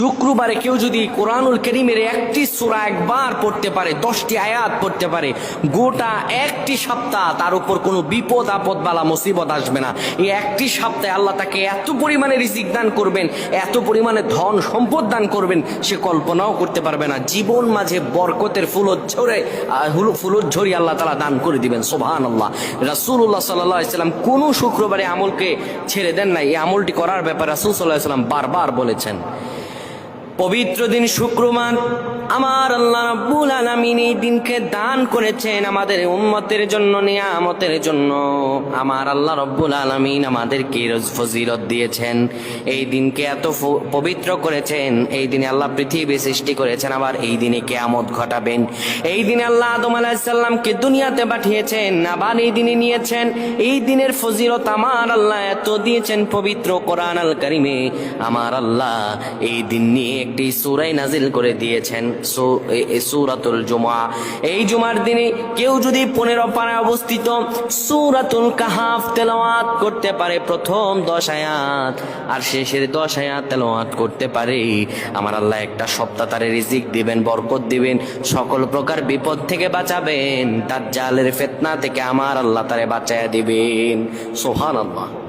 শুক্রবারে কেউ যদি কোরআনুল করিমের একটি সূরা একবার পড়তে পারে, দশটি আয়াত পড়তে পারে, গোটা একটি সপ্তাহ তার উপর কোনো বিপদ, আপদ বালা মুসিবত আসবে না। এই একটি সপ্তাহে আল্লাহ তাকে এত পরিমাণে রিজিক দান করবেন, এত পরিমাণে ধন সম্পদ দান করবেন, সে কল্পনাও করতে পারবে না। জীবন মাঝে বরকতের ফুলোচ্ছরে ফুলোচ্ছরি আল্লাহ তালা দান করে দিবেন সোভান আল্লাহ রাসুল্লাহ সাল্লাহ ইসলাম কোনো শুক্রবারে আমলকে ছেড়ে দেন না এই আমলটি করার ব্যাপারে রাসুল সাল্লাহ ইসলাম বারবার বলেছেন। পবিত্র দিন শুক্রবার। আল্লাহ রাব্বুল আলামিন এই দিনকে দান করেছেন আমাদের উম্মতের জন্য জন্য। আমার আল্লাহ আলামিন দিয়েছেন। এই দিনকে এত পবিত্র করেছেন। এই দিনে আল্লাহ পৃথিবী সৃষ্টি করেছেন, আবার এই দিনে কেয়ামত ঘটাবেন। এই দিনে আল্লাহ আদম আলাহিসাল্লামকে দুনিয়াতে পাঠিয়েছেন, আবার এই দিনে নিয়েছেন। এই দিনের ফজিলত আমার আল্লাহ এত দিয়েছেন পবিত্র কোরআন আল কারিমে। আমার আল্লাহ এই দিন নিয়ে একটি সুরাই নাজিল করে দিয়েছেন। সু- সূরাতুল জুমা এই জুমার দিনে কেউ যদি পনেরো পাড়ায় অবস্থিত সুরাতুল কাহাফ তেলাওয়াত করতে পারে প্রথম দশ আয়াত, আর শেষের দশ আয়াত তেলাওয়াত করতে পারে। আমার আল্লাহ একটা সপ্তাহ তারে রিজিক দিবেন, বরকত দিবেন, সকল প্রকার বিপদ থেকে বাঁচাবেন। তার জালের ফেতনা থেকে আমার আল্লাহ তারে বাঁচায়া দিবেন। সোহান আল্লাহ